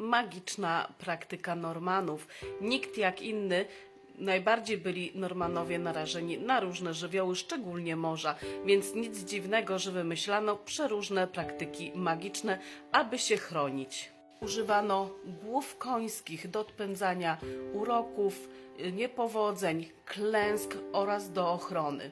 magiczna praktyka Normanów. Nikt jak inny Najbardziej byli Normanowie narażeni na różne żywioły, szczególnie morza, więc nic dziwnego, że wymyślano przeróżne praktyki magiczne, aby się chronić. Używano głów końskich do odpędzania uroków, niepowodzeń, klęsk oraz do ochrony.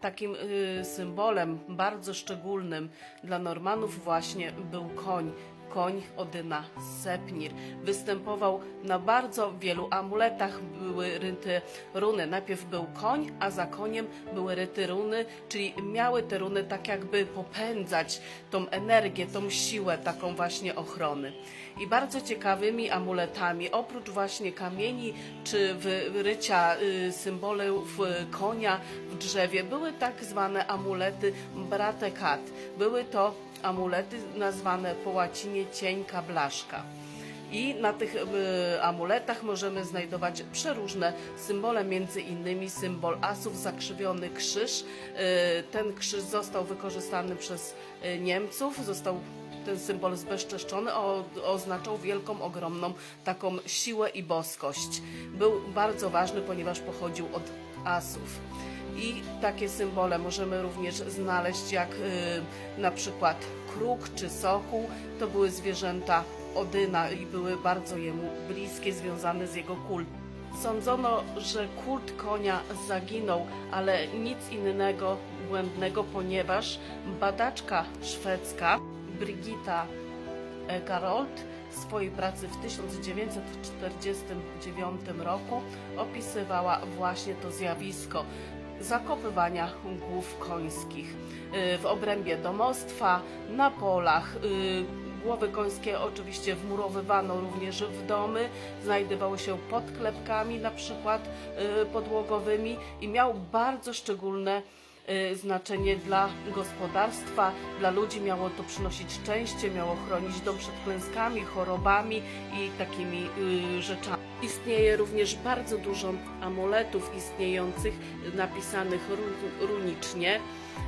Takim y, symbolem bardzo szczególnym dla Normanów właśnie był koń. Koń Odyna Sepnir. Występował na bardzo wielu amuletach, były ryte runy. Najpierw był koń, a za koniem były ryte runy, czyli miały te runy tak jakby popędzać tą energię, tą siłę taką właśnie ochrony. I bardzo ciekawymi amuletami, oprócz właśnie kamieni czy wyrycia y, symbolów y, konia w drzewie, były tak zwane amulety bratekat. Były to amulety nazwane po łacinie cieńka blaszka. I na tych y, amuletach możemy znajdować przeróżne symbole, między innymi symbol asów, zakrzywiony krzyż. Y, ten krzyż został wykorzystany przez y, Niemców, został ten symbol zbezczeszczony, o, oznaczał wielką, ogromną taką siłę i boskość. Był bardzo ważny, ponieważ pochodził od asów. I takie symbole możemy również znaleźć, jak y, na przykład kruk czy sokół. To były zwierzęta Odyna i były bardzo jemu bliskie, związane z jego kultem. Sądzono, że kult konia zaginął, ale nic innego błędnego, ponieważ badaczka szwedzka Brigitta Garold w swojej pracy w 1949 roku opisywała właśnie to zjawisko zakopywania głów końskich y, w obrębie domostwa, na polach. y, Głowy końskie oczywiście wmurowywano również w domy, znajdowały się pod klepkami na przykład y, podłogowymi i miał bardzo szczególne znaczenie dla gospodarstwa, dla ludzi miało to przynosić szczęście, miało chronić dom przed klęskami, chorobami i takimi y, rzeczami. Istnieje również bardzo dużo amuletów istniejących, y, napisanych ru- runicznie,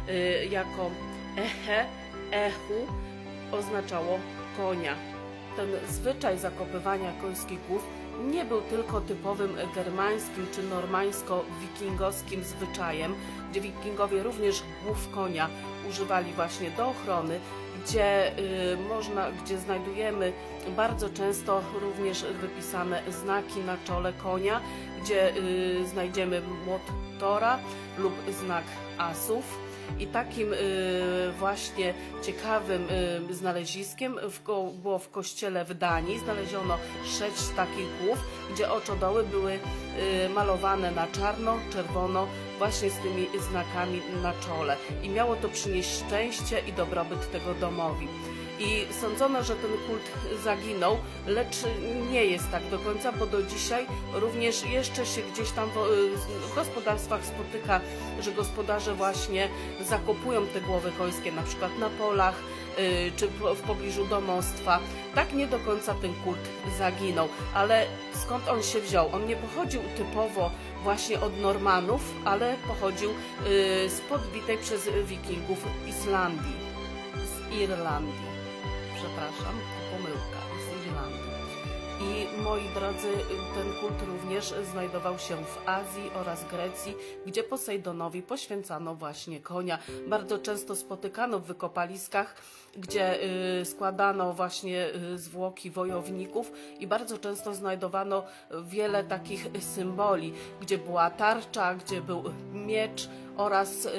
y, jako eche, echu oznaczało konia. Ten zwyczaj zakopywania końskich głów nie był tylko typowym germańskim czy normańsko-wikingowskim zwyczajem, gdzie wikingowie również głów konia używali właśnie do ochrony, gdzie y, można, gdzie znajdujemy bardzo często również wypisane znaki na czole konia, gdzie y, znajdziemy młot Tora lub znak asów. I takim y, właśnie ciekawym y, znaleziskiem było w kościele w Danii. Znaleziono sześć takich głów, gdzie oczodoły były y, malowane na czarno, czerwono, właśnie z tymi znakami na czole. I miało to przynieść szczęście i dobrobyt tego domowi. I sądzono, że ten kult zaginął, lecz nie jest tak do końca, bo do dzisiaj również jeszcze się gdzieś tam w, gospodarstwach spotyka, że gospodarze właśnie zakopują te głowy końskie, na przykład na polach y, czy w pobliżu domostwa. Tak nie do końca ten kult zaginął, ale skąd on się wziął? On nie pochodził typowo właśnie od Normanów, ale pochodził y, z podbitej przez wikingów Islandii, z Irlandii przepraszam, pomyłka, z Irlandii. I moi drodzy, ten kult również znajdował się w Azji oraz Grecji, gdzie Posejdonowi poświęcano właśnie konia. Bardzo często spotykano w wykopaliskach, gdzie y, składano właśnie y, zwłoki wojowników i bardzo często znajdowano wiele takich symboli, gdzie była tarcza, gdzie był miecz, oraz y,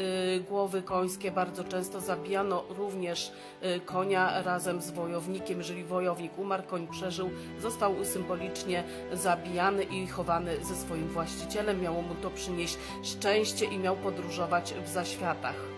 głowy końskie. Bardzo często zabijano również y, konia razem z wojownikiem. Jeżeli wojownik umarł, koń przeżył, został symbolicznie zabijany i chowany ze swoim właścicielem. Miało mu to przynieść szczęście i miał podróżować w zaświatach.